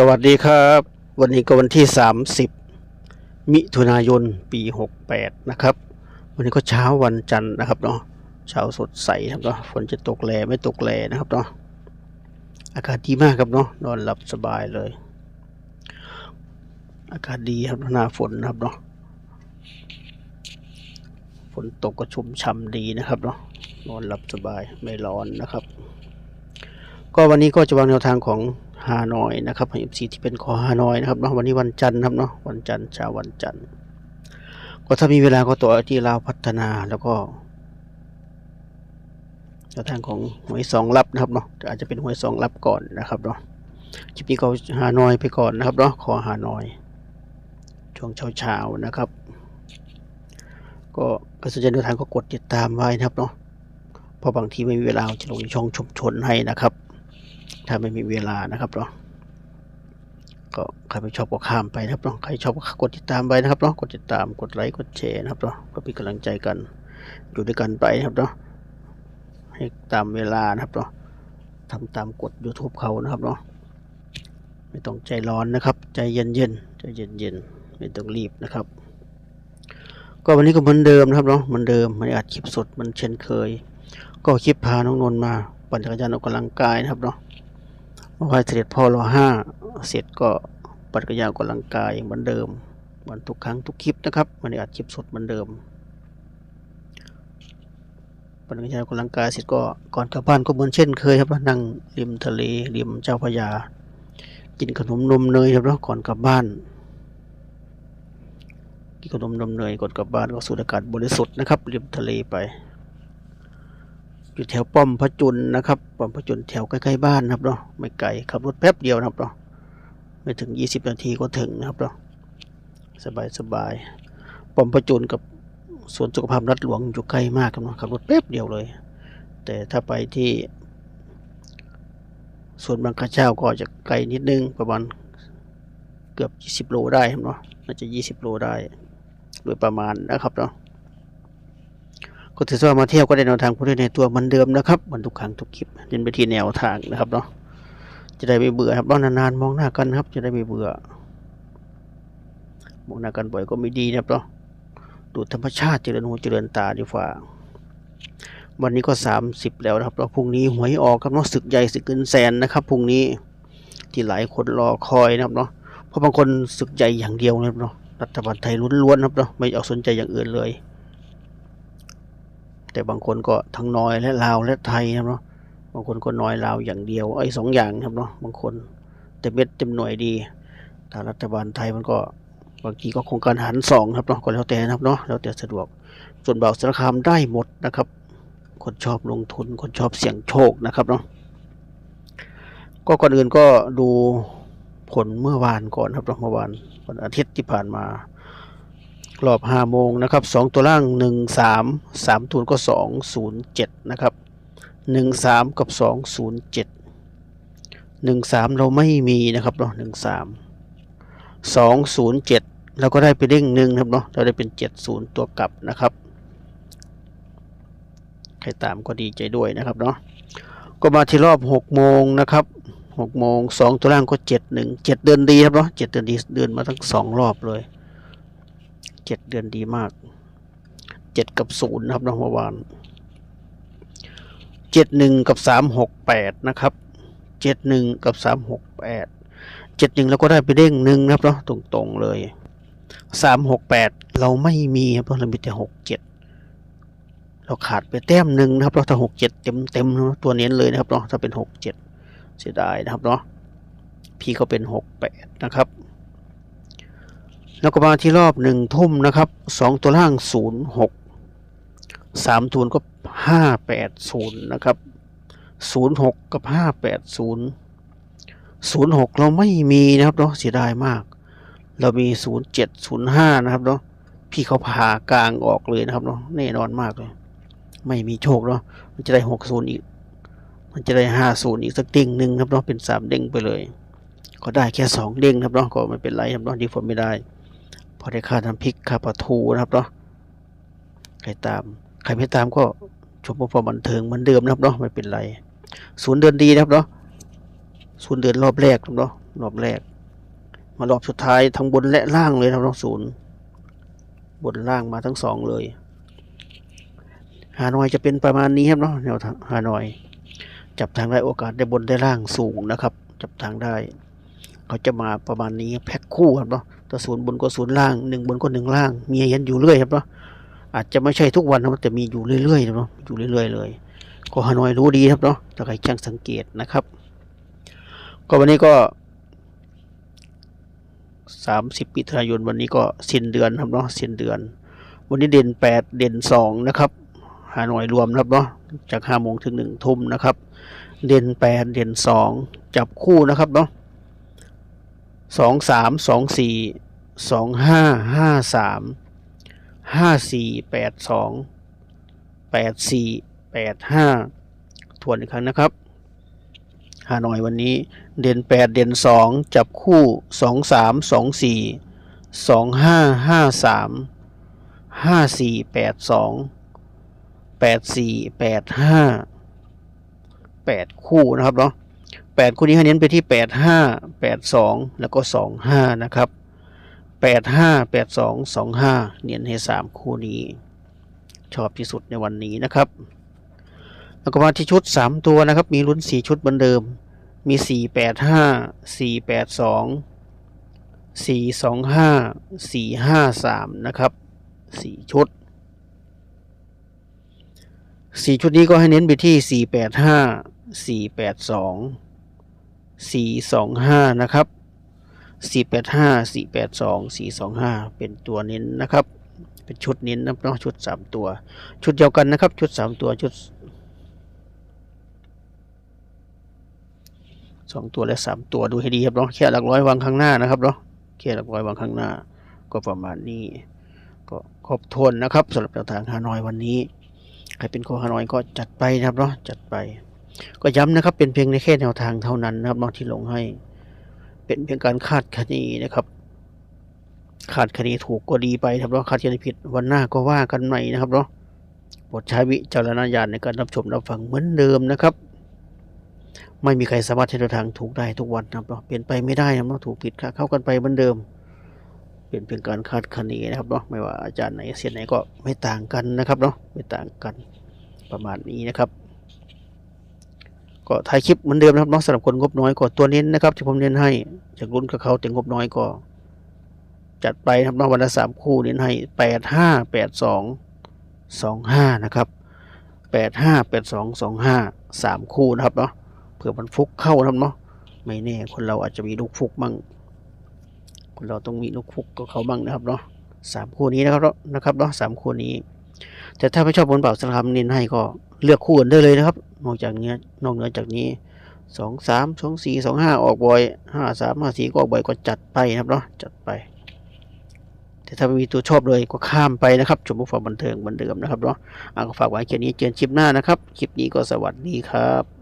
สวัสดีครับ วันนี้ก็วันที่ 30 มิถุนายนปี 68 นะครับ วันนี้ก็เช้าวันจันทร์นะครับเนาะเช้าสดใสครับเนาะฝนจะตกแลไม่ตกแลนะครับเนาะอากาศดีมากครับเนาะนอนหลับสบายเลย อากาศดีครับหน้าฝนนะครับเนาะฝนตกก็ชุ่มช่ำดีนะครับเนาะนอนหลับสบายไม่ร้อนนะครับ ก็วันนี้ก็จะวางแนวทางของ ฮานอยนะครับเอฟซีที่เป็นขอฮานอยนะครับเนาะวันนี้วันจันทร์ครับเนาะวันจันทร์เช้าวันจันทร์ก็ถ้ามีเวลาก็ต่อที่ลาวพัฒนาแล้วก็ทางของหวยสองลับนะครับเนาะอาจจะเป็นหวยสองลับก่อนนะครับเนาะคลิปนี้ก็ฮานอยไปก่อนนะครับเนาะขอฮานอย ช่วงเช้าๆนะครับ ก็กระสนใจแนวทางก็กดติดตามไว้นะครับเนาะเพราะบางทีไม่มีเวลาจะลงช่องชุมชนให้นะครับ ถ้าไม่มีเวลานะครับเนาะก็ใครไม่ชอบก็ข้ามไปนะครับเนาะใครชอบก็กดติดตามไปนะครับเนาะกดติดตามกดไลค์กดแชร์นะครับเนาะก็เป็นกำลังใจกันอยู่ด้วยกันไปนะครับเนาะให้ตามเวลานะครับเนาะทำตามกฎ YouTube เขานะครับเนาะไม่ต้องใจร้อนนะครับ ใจเย็นๆใจเย็นๆไม่ต้องรีบนะครับ ก็วันนี้ก็เหมือนเดิมนะครับเนาะเหมือนเดิมไม่ได้อัดคลิปสดเหมันเช่นเคย ก็คลิปพาน้องนนท์มาปั่นจักรยานออกกำลังกายนะครับเนาะ เมื่อวาเสด็จพ่อรอห้าเสร็จก็ปั่นจักรยากกำลังกายเหมือนเดิมเหมือนทุกครั้งทุกคลิปนะครับมันอัดคลิปสดเหมือนเดิมปั่นจักรยากกำลังกายเสร็จก็ก่อนกลับบ้านก็เหมือนเช่นเคยครับนั่งริมทะเลริมเจ้าพระยา กินขนมนมเนยครับเนาะก่อนกลับบ้านกินขนมนมเนยก่อนกลับบ้านก็สูดอากาศบริสุทธิ์นะครับริมทะเลไป อยู่แถวป้อมพระจุลนะครับป้อมพระจุลแถวใกล้ๆบ้านนะครับเนาะไม่ไกลขับรถแป๊บเดียวนะครับเนาะไม่ถึง 20 นาทีก็ถึงนะครับเนาะสบายสบายป้อมพระจุลกับสวนสุขภาพรัฐหลวงอยู่ใกล้มากครับเนาะขับรถแป๊บเดียวเลย แต่ถ้าไปที่สวนบางกระเจ้าก็จะไกลนิดนึงประมาณเกือบ 20 โลได้ครับเนาะน่าจะ 20 โลได้โดยประมาณนะครับเนาะ ก็ถือว่ามาเที่ยวก็ได้แนวทางผู้เล่นในตัวเหมือนเดิมนะครับเหมือนทุกครั้งทุกคลิปเน้นไปที่แนวทางนะครับเนาะจะได้ไม่เบื่อครับเรานานๆมองหน้ากันครับ จะได้ไม่เบื่อ มองหน้ากันบ่อยก็ไม่ดีนะครับเนาะดูธรรมชาติเจริญหูเจริญตาดีฝ่าวันนี้ก็สามสิบแล้วนะครับแล้วพรุ่งนี้หวยออกครับเนาะศึกใหญ่ศึกเงินแสนนะครับพรุ่งนี้ที่หลายคนรอคอยนะครับเนาะเพราะบางคนศึกใหญ่อย่างเดียวนะครับเนาะรัฐบาลไทยล้วนๆนะครับเนาะไม่ออกสนใจอย่างอื่นเลย แต่บางคนก็ทั้งน้อยและลาวและไทยครับเนาะบางคนก็น้อยลาวอย่างเดียวไอ้สองอย่างครับเนาะบางคนแต่เม็ดเต็มหน่วยดีถ้ารัฐบาลไทยมันก็บางทีก็โครงการหันสองครับเนาะก็แล้วแต่นะครับเนาะแล้วแต่สะดวกส่วนเบาสารคามได้หมดนะครับ คนชอบลงทุนคนชอบเสี่ยงโชคนะครับเนาะก็ก่อนอื่นก็ดูผลเมื่อวานก่อนครับเนาะเมื่อวานวันอาทิตย์ที่ผ่านมา รอบห้าโมงนะครับสองตัวล่างหนึ่งสามสามทูนก็สองศูนย์เจ็ดนะครับหนึ่งสามกับสองศูนย์เจ็ดหนึ่งสามเราไม่มีนะครับเนาะหนึ่งสามสองศูนย์เจ็ดเราก็ได้ไปเด้งหนึ่งนะครับเนาะเราได้เป็นเจ็ดศูนย์ตัวกลับนะครับ ใครตามก็ดีใจด้วยนะครับเนาะก็มาที่รอบหกโมงนะครับหกโมงสองตัวล่างก็เจ็ดหนึ่งเจ็ดเดือนดีครับเนาะเจ็ดเดือนดีเดือนมาทั้งสองรอบเลย เจ็ดเดือนดีมากเจ็ดกับศูนย์นะครับนาะเมื่อวานเจ็ดหนึ่งกับสามหกแปดนะครับเจ็ดหนึ่งกับสามหกแปดเจ็ดหนึ่งเราก็ได้ไปเด้งหนึ่งนะครับเนาะตรงๆเลยสามหกแปดเราไม่มีครับเรามีแต่หกเจ็ดเราขาดไปแต้มหนึ่งนะครับเราถ้าหกเจ็ดเต็มเต็มตัวเน้นเลยนะครับเนาะถ้าเป็นหกเจ็ดเสียดายนะครับเนาะพี่ก็เป็นหกแปดนะครับ แล้วก็มาที่รอบหนึ่งทุ่มนะครับสองตัวล่างศูนย์หกสามตัวก็ห้าแปดศูนย์นะครับศูนย์หกกับห้าแปดศูนย์ศูนย์หกเราไม่มีนะครับเนาะเสียดายมาก เรามีศูนย์เจ็ดศูนย์ห้านะครับเนาะพี่เขาผ่ากลางออกเลยนะครับเนาะแน่นอนมากเลย ไม่มีโชคเนาะมันจะได้หกศูนย์อีก มันจะได้ห้าศูนย์อีกสักเด้งหนึ่งครับเนาะเป็นสามเด้งไปเลย ก็ได้แค่สองเด้งครับเนาะก็ไม่เป็นไรครับเนาะดีฝนไม่ได้ พอได้ค่าน้ำพริกค่าปลาทูนะครับเนาะใครตาม ใครไม่ตามก็ชมพอบันเทิงเหมือนเดิมนะครับเนาะไม่เป็นไรศูนย์เดือนดีนะครับเนาะศูนย์เดือนรอบแรกนะครับเนาะรอบแรก มารอบสุดท้ายทั้งบนและล่างเลยนะครับน้องศูนย์บนล่างมาทั้งสองเลยฮานอยจะเป็นประมาณนี้ครับเนาะแนวทางฮานอย จับทางได้โอกาสได้บนได้ล่างสูงนะครับ จับทางได้ เขาจะมาประมาณนี้แพ็คคู่ครับเนาะถ้าศูนย์บนก็ศูนย์ล่างหนึ่งบนก็หนึ่งล่าง มีเห็นอยู่เรื่อยครับเนาะอาจจะไม่ใช่ทุกวันนะครับแต่มีอยู่เรื่อยๆนะเนาะอยู่เรื่อยๆ เลยก็ฮานอยรู้ดีครับเนาะถ้าใครช่างสังเกตนะครับ ก็วันนี้ก็สามสิบมิถุนายนวันนี้ก็สิ้นเดือนครับเนาะสิ้นเดือน วันนี้เด่นแปดเด่นสองนะครับฮานอยรวมครับเนาะจากห้าโมงถึงหนึ่งทุ่มนะครับ เด่นแปดเด่นสองจับคู่นะครับเนาะ สองสามสองสี่สองห้าห้าสามห้าสี่แปดสองแปดสี่แปดห้าทวนอีกครั้งนะครับฮานอยวันนี้เด่นแปดเด่นสองจับคู่สองสามสองสี่สองห้าห้าสามห้าสี่แปดสองแปดสี่แปดห้าแปดคู่นะครับเนาะ แปดคู่นี้ให้เน้นไปที่แปดห้าแปดสองแล้วก็สองห้านะครับแปดห้าแปดสองสองห้าเน้นให้สามคู่นี้ ชอบที่สุดในวันนี้นะครับแล้วก็มาที่ชุดสามตัวนะครับ มีลุ้นสี่ชุดเหมือนเดิม มีสี่แปดห้าสี่แปดสองสี่สองห้าสี่ห้าสามนะครับสี่ชุดสี่ชุดนี้ก็ให้เน้นไปที่สี่แปดห้าสี่แปดสอง สี่สองห้านะครับสี่แปดห้าสี่แปดสองสี่สองห้าเป็นตัวเน้นนะครับ เป็นชุดเน้นนะเนาะชุดสามตัว ชุดเดียวกันนะครับ ชุดสามตัว ชุดสองตัวและสามตัวดูให้ดีครับเนาะแค่หลักร้อยวางข้างหน้านะครับเนาะแค่หลักร้อยวางข้างหน้า ก็ประมาณนี้ ก็ครบถ้วนนะครับสำหรับแนวทางฮานอยวันนี้ ใครเป็นโคฮานอยก็จัดไปนะครับเนาะจัดไป ก็ย้ำนะครับ เป็นเพียงในแค่แนวทางเท่านั้นนะครับเนาะที่ลงให้ เป็นเพียงการคาดคะเนนะครับคาดคะเนถูกก็ดีไปครับเนาะคาดคะเนผิดวันหน้าก็ว่ากันใหม่นะครับเนาะโปรดใช้วิจารณญาณในการรับชมรับฟังเหมือนเดิมนะครับ ไม่มีใครสามารถที่จะทางถูกได้ทุกวันนะครับเนาะเปลี่ยนไปไม่ได้นะครับเนาะถูกผิดเข้ากันไปเหมือนเดิมเป็นเพียงการคาดคะเนนะครับเนาะไม่ว่าอาจารย์ไหนเสียนไหนก็ไม่ต่างกันนะครับเนาะไม่ต่างกันประมาณนี้นะครับ ก็ถ่ายคลิปเหมือนเดิมนะครับน้องสำหรับคนงบน้อยก็ตัวเน้นนะครับที่ผมเน้นให้จากรุ่นกับเขาแต่งบน้อยก็ จัดไปนะครับน้องวันละสามคู่เน้นให้แปดห้าแปดสองสองห้านะครับแปดห้าแปดสองสองห้าสามคู่นะครับเนาะเผื่อมันฟุกเข้านะครับเนาะไม่แน่คนเราอาจจะมีลูกฟุกมั่งคนเราต้องมีลูกฟุกกับเขาบ้างนะครับเนาะสามคู่นี้นะครับเนาะนะครับเนาะสามคู่นี้ แต่ถ้าไม่ชอบบนเป่าสลัมเน้นให้ก็ เลือกคู่อื่นได้เลยนะครับ นอกจากนี้นอกเหนือจากนี้สองสามสองสี่สองห้าออกบ่อยห้าสามห้าสี่ก็ออกบ่อยก็จัดไปนะครับเนาะจัดไป แต่ถ้าไม่มีตัวชอบเลยก็ข้ามไปนะครับชมผู้ฟังบันเทิงเหมือนเดิมนะครับเนาะอะก็ฝากไว้แค่นี้เจอกันคลิปหน้านะครับ คลิปนี้ก็สวัสดีครับ